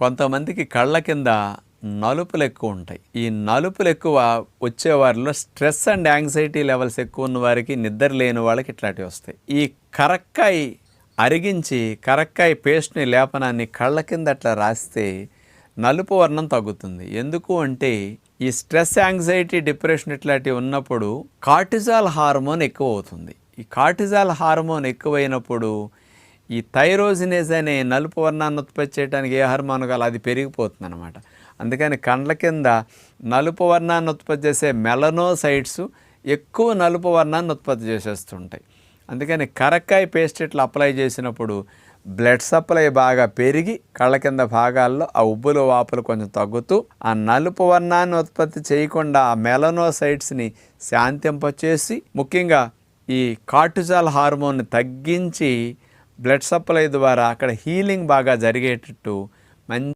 కొంతమందికి కళ్ళ కింద నలుపులు ఎక్కువ ఉంటాయి. ఈ నలుపులు ఎక్కువ వచ్చే వారిలో స్ట్రెస్ అండ్ యాంగ్జైటీ లెవెల్స్ ఎక్కువ ఉన్న వారికి నిద్ర లేని వాళ్ళకి ఇట్లాంటివి వస్తాయి. ఈ కరక్కాయ అరిగించి కరక్కాయ పేస్ట్ని లేపనాన్ని కళ్ళ కింద అట్లా రాస్తే నలుపు వర్ణం తగ్గుతుంది. ఎందుకు అంటే ఈ స్ట్రెస్ యాంగ్జైటీ డిప్రెషన్ ఇట్లాంటివి ఉన్నప్పుడు కార్టిజాల్ హార్మోన్ ఎక్కువ అవుతుంది. ఈ కార్టిజాల్ హార్మోన్ ఎక్కువైనప్పుడు ఈ థైరోజినేజ్ అనే నలుపు వర్ణాన్ని ఉత్పత్తి చేయడానికి ఏ హార్మోన్ కాదు అది పెరిగిపోతుంది అనమాట అందుకని కండ్ల కింద నలుపు వర్ణాన్ని ఉత్పత్తి చేసే మెలనోసైట్స్ ఎక్కువ నలుపు వర్ణాన్ని ఉత్పత్తి చేసేస్తుంటాయి. అందుకని కరక్కాయ పేస్ట్ ఇట్లా అప్లై చేసినప్పుడు బ్లడ్ సప్లై బాగా పెరిగి కళ్ళ కింద భాగాల్లో ఆ ఉబ్బులు వాపులు కొంచెం తగ్గుతూ ఆ నలుపు వర్ణాన్ని ఉత్పత్తి చేయకుండా ఆ మెలనోసైట్స్ని శాంతింపచేసి ముఖ్యంగా ఈ కార్టిజాల్ హార్మోన్ని తగ్గించి బ్లడ్ సప్లై ద్వారా అక్కడ హీలింగ్ బాగా జరిగేటట్టు మంచి